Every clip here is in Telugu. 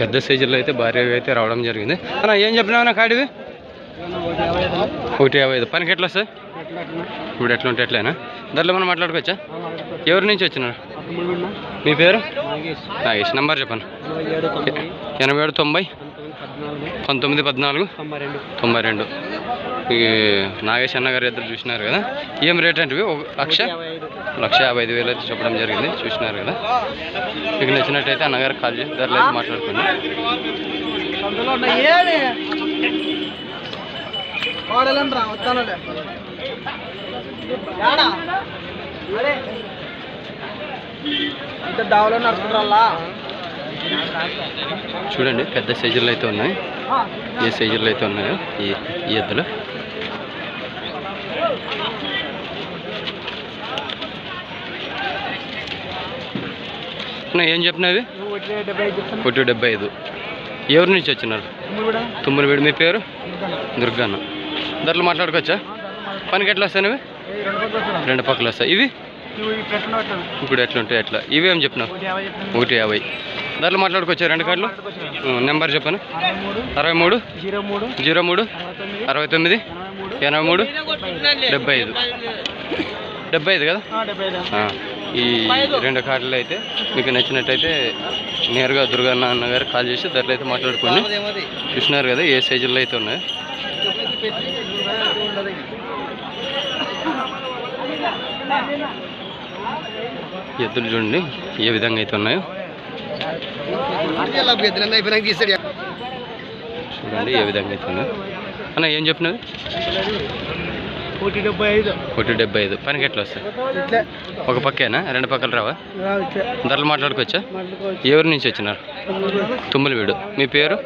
పెద్ద సైజుల్లో అయితే భారీగా అయితే రావడం జరిగింది. అన్న ఏం చెప్పినావు కాడివి? ఒకటి యాభై ఐదు. పనికి ఎట్లా సార్ ఇప్పుడు ఎట్లా ఉంటే ఎట్లయినా. దాంట్లో మనం మాట్లాడుకోవచ్చా? ఎవరి నుంచి వచ్చినారు? మీ పేరు? నాగేష్. నంబర్ చెప్పండి. ఎనభై ఏడు తొంభై. పంతొమ్మిది పద్నాలుగు? తొంభై రెండు. ఈ నాగేష్ అన్న గారు ఇద్దరు చూసినారు కదా? ఏం రేట్ అంటే ఒక లక్ష? లక్ష యాభై ఐదు వేలు అయితే చెప్పడం జరిగింది చూసినారు కదా? మీకు నచ్చినట్టయితే అన్నగారు కాల్ చేసి ధరలు అయితే మాట్లాడుకోండి. దావలో నడుచుకుంటారా చూడండి పెద్ద సైజుల్లో అయితే ఉన్నాయి. ఏ సైజుల్లో అయితే ఉన్నాయో ఈ ఈ ఎద్దులు ఏం చెప్పినవి? ఒకటి డెబ్బై ఐదు. ఎవరి నుంచి వచ్చినారు? తుమ్మలవేడి. మీ పేరు? దుర్గాన్న. ధరలు మాట్లాడుకోవచ్చా? పనికి ఎట్లా వస్తాయి రెండు పక్కలు వస్తాయి. ఇవి? ఇప్పుడు ఎట్లా ఉంటాయి ఎట్లా ఇవి ఏం చెప్పినావు? ఒకటి యాభై ధరలు మాట్లాడుకోవచ్చా రెండు కార్డులు నెంబర్ చెప్పను? అరవై మూడు జీరో మూడు అరవై తొమ్మిది ఎనభై మూడు? డెబ్బై ఐదు. డెబ్బై ఐదు కదా? ఈ రెండు కార్డులు అయితే మీకు నచ్చినట్టయితే నేరుగా దుర్గన్న అన్న గారు కాల్ చేసి ధరలు అయితే మాట్లాడుకోండి. చూసినారు కదా ఏ సైజుల్లో అయితే ఉన్నాయో. ఎద్దులు చూడండి ఏ విధంగా అయితే ఉన్నాయో. చూడండి ఏ విధంగా అయితే ఉన్నాయో. అన్న ఏం చెప్పినది? ఒకటి డెబ్బై ఐదు. ఒకటి డెబ్బై ఐదు. పనికి ఎట్లా వస్తాయి? ఒక పక్కేనా? రెండు పక్కలు రావా? ధరలు మాట్లాడుకోవచ్చా? ఎవరి నుంచి వచ్చినారు? తుమ్మలవీడు. మీ పేరు?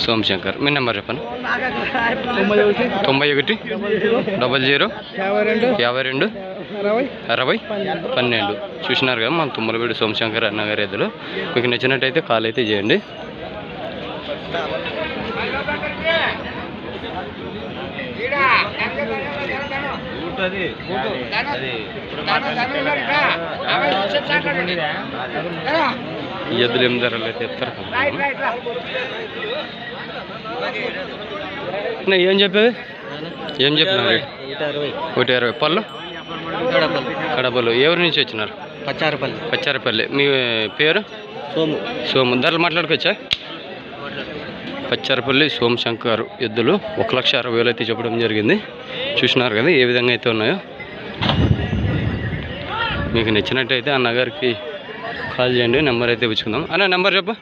సోమశంకర్ మీ నెంబర్ చెప్పండి. తొంభై ఒకటి. Double zero. యాభై రెండు. యాభై రెండు. అరవై. పన్నెండు. చూసినారు కదా మన తుమ్మలవీడు సోమశంకర్ అన్నగారి ఎద్దులు మీకు నచ్చినట్టయితే కాల్ అయితే చేయండి. ఈ ఎద్దులు ఏం ధరలు అయితే చెప్తారు అన్న, ఏం చెప్పేది? ఏం చెప్పినారు? ఒకటి అరవై. పళ్ళు? కడపలు. ఎవరి నుంచి వచ్చినారు? పచ్చారపల్లి. పచ్చారపల్లి. మీ పేరు? సోము. సోము. ధరలు మాట్లాడుకోవచ్చా? పచ్చారపల్లి సోమశంకర్ ఎద్దులు ఒక లక్ష అరవై వేలు అయితే చెప్పడం జరిగింది. చూసినారు కదా ఏ విధంగా అయితే ఉన్నాయో. మీకు నచ్చినట్టయితే అన్నగారికి కాల్ చేయండి నెంబర్ అయితే ఇచ్చుకుందాం. అన్న నెంబర్ చెప్పు.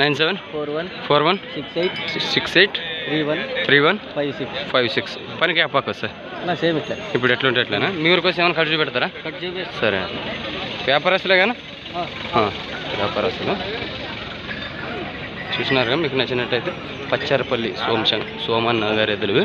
Nine seven four one four one six eight six eight three one three one five six five six. పనికి యాపాకు వస్తాయి నా సేమ్ ఇట్లా. ఇప్పుడు ఎట్లుంటే ఎట్లనా మీ ఊరికి వచ్చి ఏమైనా ఖర్చు పెడతారా? సరే. వ్యాపారస్తులే కానీ వ్యాపారస్తులు. చూసినారుగా మీకు నచ్చినట్టయితే పచ్చారపల్లి సోమశంక్ సోమన్ గారి ఎద్దులు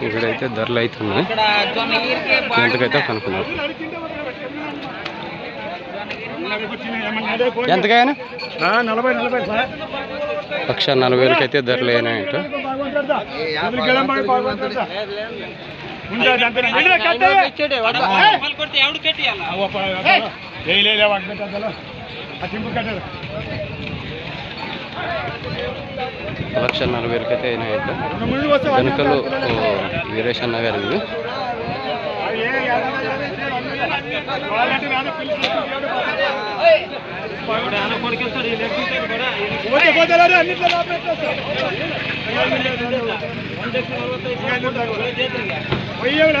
ఇక్కడైతే ధరలు అయితే ఉన్నాయి ఎంతకైతే కనుక్కున్నాం ఎంతకైనా లక్ష నలభై వేలకి అయితే ధరలు అయినాయంట లక్ష నలభై వేలకి అయితే. అయినాయట వెనుకలు వీరేష్ అన్న గారు ఇవి ఎవరు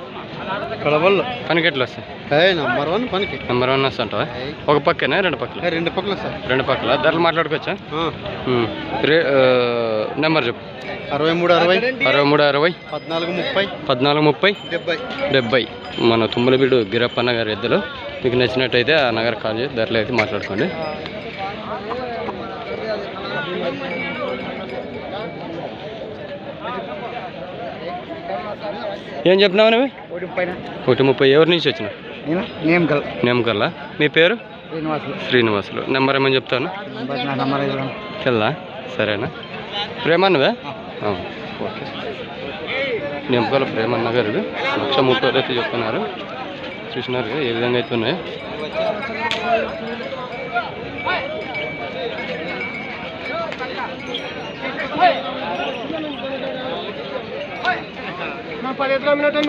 కడవల్లో పనికి ఎట్లా వస్తాయి. నంబర్ వన్ పనికి. నెంబర్ వన్ వస్తుంటావా? ఒక పక్కనే? రెండు పక్కల? రెండు పక్కల సార్. రెండు పక్కల. ధరలు మాట్లాడుకోవచ్చా? నెంబర్ చెప్పు. అరవై మూడు అరవై. అరవై మూడు అరవై. పద్నాలుగు ముప్పై. పద్నాలుగు ముప్పై. డెబ్బై. డెబ్బై. మన తుమ్మలబీడు గిరప్పన్న గారి ఎద్దులు. మీకు నచ్చినట్టయితే ఆ నగర్ కాల్ ధరలు అయితే మాట్లాడుకోండి. ఏం చెప్పినావు నువ్వు? ఒకటి ముప్పై. ఎవరి నుంచి వచ్చిన? నేను? నేమ్ గల్ నేమకల్లా? మీ పేరు? శ్రీనివాసులు. శ్రీనివాసులు. నెంబర్ ఏమని చెప్తాను? తెల్లా సరేనా? ప్రేమన్నవే? ఓకే. నింపకాల ప్రేమన్న గారు లక్ష ముప్పై అయితే చెప్తున్నారు. చూసినారు ఏ విధంగా అయితే ఉన్నాయి. పది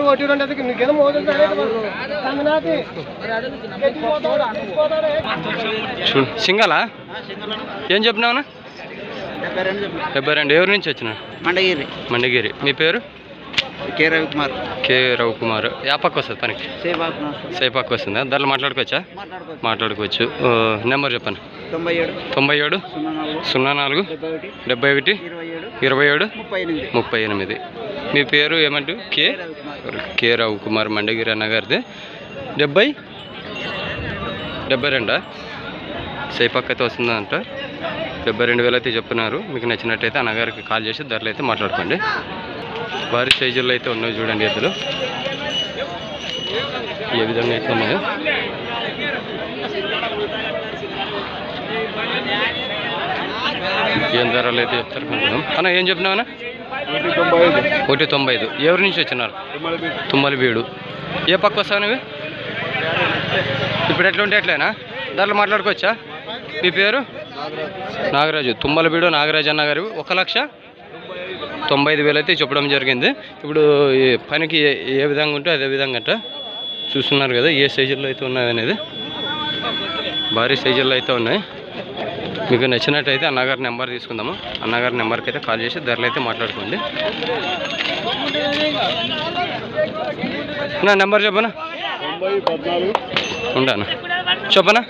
ఒకటి రెండు నీకేదో మోదలు సింగలా? ఏం చెప్పినావునా? డెబ్బై రెండు. ఎవరి నుంచి వచ్చిన మండగిరి. మండగిరి. మీ పేరు? కే రవికుమార్. కే రవికుమార్. యాపక్క వస్తుంది పనికి. సేపాక్ వస్తుందా. ధరలు మాట్లాడుకోవచ్చా? మాట్లాడుకో మాట్లాడుకోవచ్చు. నెంబర్ చెప్పండి. తొంభై ఏడు. తొంభై ఏడు? సున్నా నాలుగు. సున్నా నాలుగు? డెబ్బై ఒకటి. డెబ్బై ఒకటి? ఇరవై ఏడు. ఇరవై ఏడు? ముప్పై ఎనిమిది. ముప్పై ఎనిమిది. మీ పేరు ఏమంటు? కే? కే రావు కుమార్ మండగిరి అన్నగారిది డెబ్బై? డెబ్బై రెండా? సేపక్ అయితే వస్తుందంట. డెబ్బై రెండు వేలు అయితే చెప్తున్నారు. మీకు నచ్చినట్టయితే అన్నగారికి కాల్ చేసి ధరలు అయితే మాట్లాడుకోండి. వారి సైజుల్లో అయితే ఉన్నాయి చూడండి ఎద్దులు. ఏ విధంగా అయితే ఉన్నాయో. ఏం ధరలు అయితే చెప్తారు అన్న ఏం చెప్తున్నావు అన్న? ఒకటి తొంభై ఐదు. ఎవరి నుంచి వచ్చినారు? తుమ్మలబీడు. ఏ పక్క వస్తావు నువ్వు? ఇప్పుడు ఎట్లా ఉంటే ఎట్లేనా దాంట్లో మాట్లాడుకోవచ్చా? మీ పేరు? నాగరాజు. తుమ్మలబీడు నాగరాజు అన్న గారు. ఒక లక్ష తొంభై ఐదు వేలు అయితే చెప్పడం జరిగింది. ఇప్పుడు ఈ పనికి ఏ- ఏ విధంగా ఉంటే అదే విధంగా అంట. చూస్తున్నారు కదా ఏ సైజుల్లో అయితే ఉన్నాయి అనేది భారీ సైజుల్లో అయితే ఉన్నాయి. మీకు నచ్చినట్టయితే అన్నగారి నెంబర్ తీసుకుందాము. అన్నగారి నెంబర్కి అయితే కాల్ చేసి ధరలు అయితే మాట్లాడుకోండి. నా నెంబర్ చెప్పనా? తొంభై ఉండాను? చెప్పనా?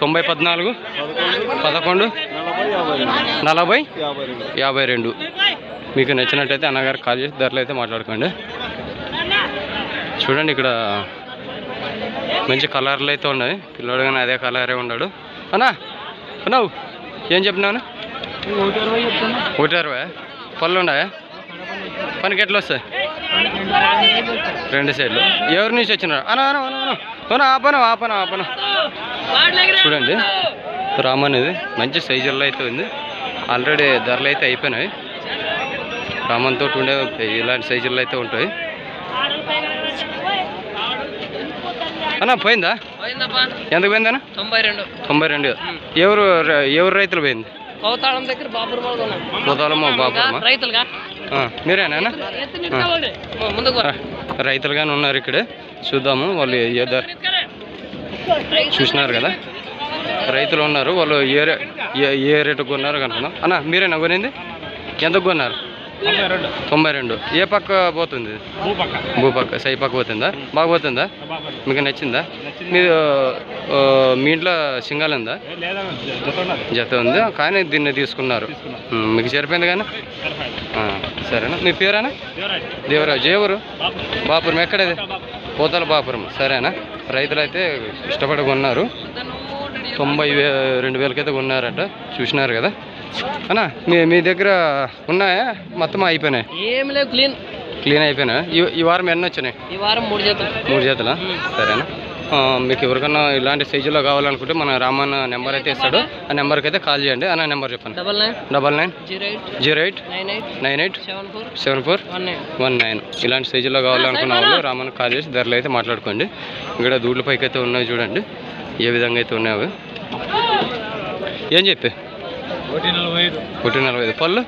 తొంభై పద్నాలుగు పదకొండు నలభై యాభై రెండు. యాభై రెండు మీకు నచ్చినట్టయితే అన్నగారు కాల్ చేసి ధరలు అయితే మాట్లాడుకోండి. చూడండి ఇక్కడ మంచి కలర్లు అయితే ఉన్నాయి. పిల్లోడు కానీ అదే కలరే ఉన్నాడు అన్నా! అన్నావు ఏం చెప్పినావు ఒకటి అరవై. పళ్ళు ఉన్నాయా? పనికి ఎట్లా వస్తాయి? రెండు సైడ్లు. ఎవరి నుంచి వచ్చినారు? అనా అనా అనా ఆపను ఆపను ఆపను. చూడండి. రామ్ అనేది మంచి సైజుల్లో అయితే ఉంది. ఆల్రెడీ ధరలు అయితే అయిపోయినాయి. రామన్ తోటి ఉండే ఇలాంటి సైజుల్లో అయితే ఉంటాయి. అన్న పోయిందా? ఎంత పోయిందన్న? తొంభై రెండు. తొంభై రెండు. ఎవరు ఎవరు రైతులు పోయింది? కౌతాళం దగ్గర పోతాలమ్మా బాబమ్మా రైతులుగా. మీరేనా. రైతులుగానే ఉన్నారు ఇక్కడ. చూద్దాము వాళ్ళు ఏ ధర చూసినారు కదా? రైతులు ఉన్నారు వాళ్ళు ఏ రే- ఏ రేటుకు కొన్నారు కనుకుందాం అన్న మీరేనా కొనింది? ఎంతకు కొన్నారు? తొంభై రెండు. ఏ పక్క పోతుంది? భూపక్క. సై పక్క పోతుందా? బాగా పోతుందా? మీకు నచ్చిందా? మీరు మీ ఇంట్లో సింగల్ ఉందా? జత ఉంది? కానీ దీన్ని తీసుకున్నారు. మీకు సరిపోయింది కానీ? సరేనా. మీ పేరేనా? దేవరాజు. ఎవరు బాపురం. ఎక్కడది? పోతల బాపురం. సరేనా. రైతులు అయితే ఇష్టపడి కొన్నారు. తొంభై రెండు వేలకైతే కొన్నారట. చూసినారు కదా. అన్నా మీ మీ దగ్గర ఉన్నాయా? మొత్తం అయిపోయినాయి. ఏమి లేవు క్లీన్. క్లీన్ అయిపోయినాయి? ఈ వారం ఎన్ని వచ్చినాయి? ఈ వారం మూడు చేతులు మూడు చేతులా సరేనా. మీకు ఎవరికన్నా ఇలాంటి సైజులో కావాలనుకుంటే మన రామన్న నెంబర్ అయితే ఇస్తాడు. ఆ నెంబర్కి అయితే కాల్ చేయండి. అన్న నెంబర్ చెప్పండి. Double nine. Double nine. Zero eight. Zero eight. Nine eight. Nine eight. Seven four. Seven four. One nine. One nine. ఇలాంటి సైజులో కావాలనుకున్న వాళ్ళు రామన్ కాల్ చేసి ధరలు అయితే మాట్లాడుకోండి. ఇక్కడ దూడ్ల పైకి అయితే ఉన్నాయి చూడండి. ఏ విధంగా అయితే ఉన్నాయో. ఏం చెప్పి? ఒకటి నలభై ఐదు. పళ్ళు?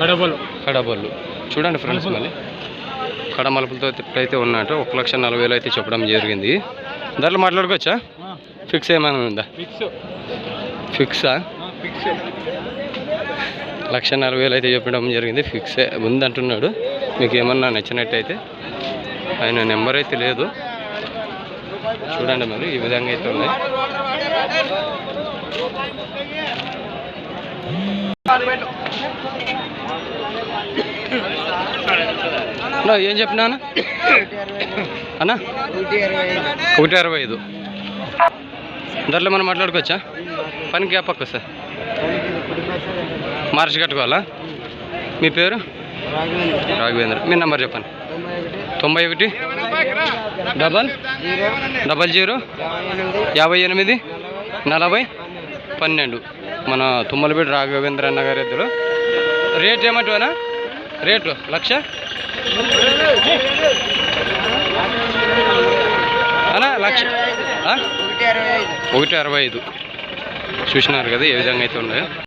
కడపలు. కడపళ్ళు చూడండి ఫ్రెండ్స్ మళ్ళీ. కడ మలుపులతో అయితే ఉన్నట్టు ఒక లక్ష నలభై వేలు అయితే చెప్పడం జరిగింది. ధరలు మాట్లాడుకోవచ్చా? ఫిక్స్ ఏమైనా ఉందా? ఫిక్స్. లక్ష నలభై వేలు అయితే చెప్పడం జరిగింది. ఫిక్స్ ఉందంటున్నాడు. మీకు ఏమన్నా నచ్చినట్టయితే ఆయన నెంబర్ అయితే లేదు. చూడండి మరి ఈ విధంగా అయితే ఉన్నాయి. ఏం చెప్పినా అన్న? అన్నా? ఒకటి అరవై ఐదు. ధరలో మనం మాట్లాడుకోవచ్చా? పనికి గ్యాప్ పక్క సార్. మార్చి కట్టుకోవాలా? మీ పేరు? రాఘవేంద్ర. మీ నెంబర్ చెప్పండి. తొంభై ఒకటి. డబల్? Double zero? యాభై ఎనిమిది? నలభై? పన్నెండు. మన తుమ్మలపేట రాఘవేంద్ర అన్న గారి ఇద్దరు. రేట్ ఏమంటావనా రేటు లక్ష? అనా లక్ష? ఒకటి అరవై ఐదు. చూసినారు కదా ఏ విధంగా అయితే ఉన్నాయో.